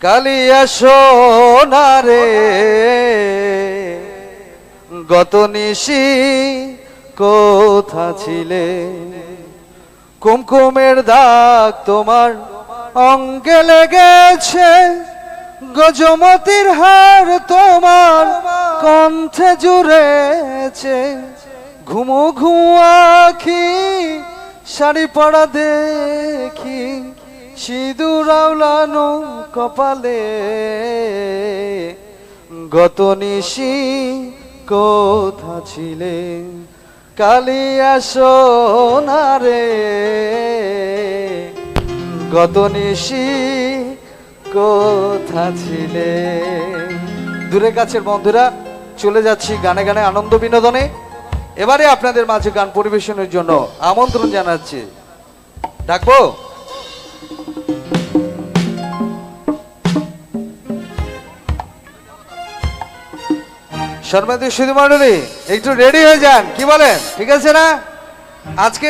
কালিয়া সোনারে গত নিশি কোথা ছিলে? কুমকুমের দাগ তোমার অঙ্গে লেগেছে, গজমতির হার তোমার কণ্ঠে জুড়েছে। ঘুমু ঘুমু আখি, শাড়ি পরা দেখি সিঁদুর আওলানো কপালে গত নিশি কোথা ছিলে কালিয়া সোনারে গত নিশি কোথা ছিলে দূরে কাছের বন্ধুরা, চলে যাচ্ছি গানে গানে আনন্দ বিনোদনে। এবারে আপনাদের মাঝে গান পরিবেশনের জন্য আমন্ত্রণ জানাচ্ছি। ডাকবো? শর্মাদি সুধী মণ্ডলী একটু রেডি হয়ে যান কি বলেন? ঠিক আছে না? আজকে